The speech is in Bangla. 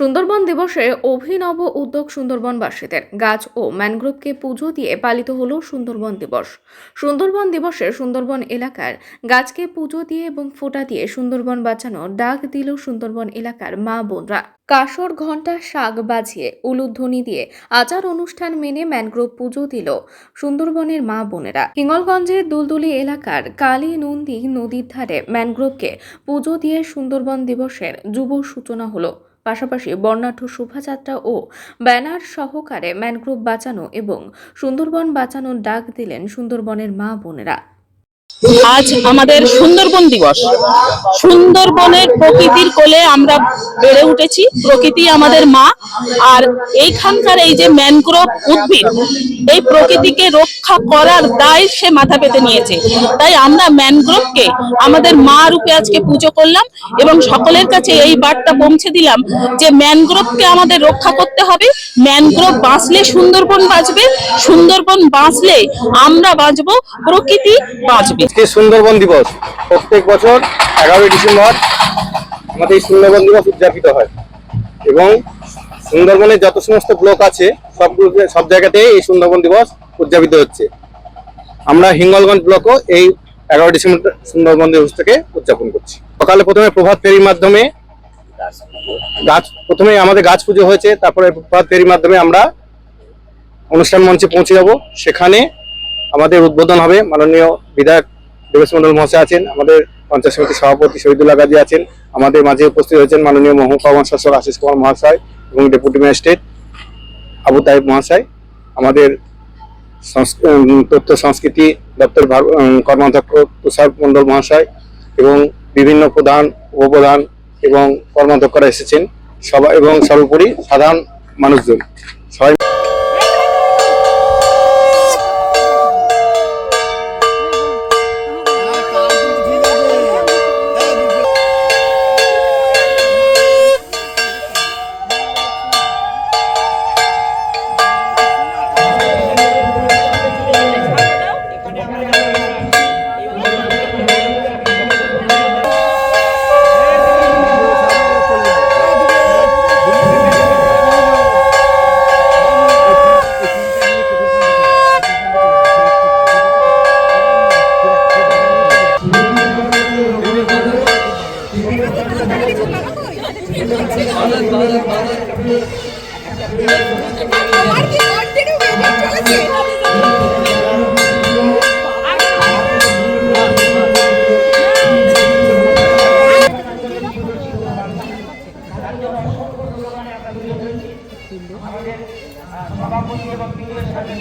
সুন্দরবন দিবসে অভিনব উদ্যোগ সুন্দরবনবাসীদের। গাছ ও ম্যানগ্রোভকে পুজো দিয়ে পালিত হলো সুন্দরবন দিবস। সুন্দরবন দিবসে সুন্দরবন এলাকার গাছকে পুজো দিয়ে এবং ফোঁটা দিয়ে সুন্দরবন বাঁচানোর ডাক দিল সুন্দরবন এলাকার মা বোনরা। কাসর ঘণ্টা শাক বাজিয়ে উলুধ্বনি দিয়ে আচার অনুষ্ঠান মেনে ম্যানগ্রোভ পুজো দিল সুন্দরবনের মা বোনেরা। হিঙ্গলগঞ্জের দুলদুলি এলাকার কালী নন্দী নদীর ধারে ম্যানগ্রোভকে পুজো দিয়ে সুন্দরবন দিবসের যুব সূচনা হলো। পাশাপাশি বর্ণাঢ্য শোভাযাত্রা ও ব্যানার সহকারে ম্যানগ্রোভ বাঁচানো এবং সুন্দরবন বাঁচানোর ডাক দিলেন সুন্দরবনের মা বোনেরা। আজ আমাদের সুন্দরবন দিবস। সুন্দরবনের প্রকৃতির কোলে আমরা বেড়ে উঠেছি। প্রকৃতি আমাদের মা। আর এইখানকার এই যে ম্যানগ্রোভ উদ্ভিদ, এই প্রকৃতিকে রক্ষা করার দায় সে মাথা পেতে নিয়েছে। তাই আমরা ম্যানগ্রোভকে আমাদের মা রূপে আজকে পুজো করলাম এবং সকলের কাছে এই বার্তা পৌঁছে দিলাম যে ম্যানগ্রোভকে আমাদের রক্ষা করতে হবে। ম্যানগ্রোভ বাঁচলে সুন্দরবন বাঁচবে, সুন্দরবন বাঁচলে আমরা বাঁচবো, প্রকৃতি বাঁচবে। সুন্দরবন দিবস। প্রত্যেক বছর এগারোই ডিসেম্বর আমাদের এই সুন্দরবন দিবস উদযাপিত হয়। এবং সুন্দরবনের যত সমস্ত ব্লক আছে, সবগুলোতে সব জায়গাতেই এই সুন্দরবন দিবস উদযাপিত হচ্ছে। আমরা হিঙ্গলগঞ্জ ব্লকও এই এগারো ডিসেম্বর সুন্দরবন দিবস থেকে উদযাপন করছি। সকালে প্রথমে প্রভাত ফেরির মাধ্যমে গাছ প্রথমে আমাদের গাছ পুজো হয়েছে, তারপরে প্রভাত ফেরির মাধ্যমে আমরা অনুষ্ঠান মঞ্চে পৌঁছে যাব। সেখানে আমাদের উদ্বোধন হবে মাননীয় বিধায়ক দেবেশ মন্ডল মহাশয় আছেন, আমাদের পঞ্চায়েত সমিতির সভাপতি শহীদুল্লাহ গাজী আছেন, আমাদের মাঝে উপস্থিত হয়েছেন মাননীয় মহকুমা শাসক আশিস কুমার মহাশয় এবং ডেপুটি ম্যাজিস্ট্রেট আবু তাইব মহাশয়, আমাদের তথ্য সংস্কৃতি দপ্তর কর্মাধ্যক্ষ তুষার মন্ডল মহাশয় এবং বিভিন্ন প্রধান, উপপ্রধান এবং কর্মাধ্যক্ষরা এসেছেন। সবাই এবং সর্বোপরি সাধারণ মানুষজন। সবাই আমার কি কন্টিনিউ মিটিং চলেছে সভাপতি এবং বিজয়ের সাথে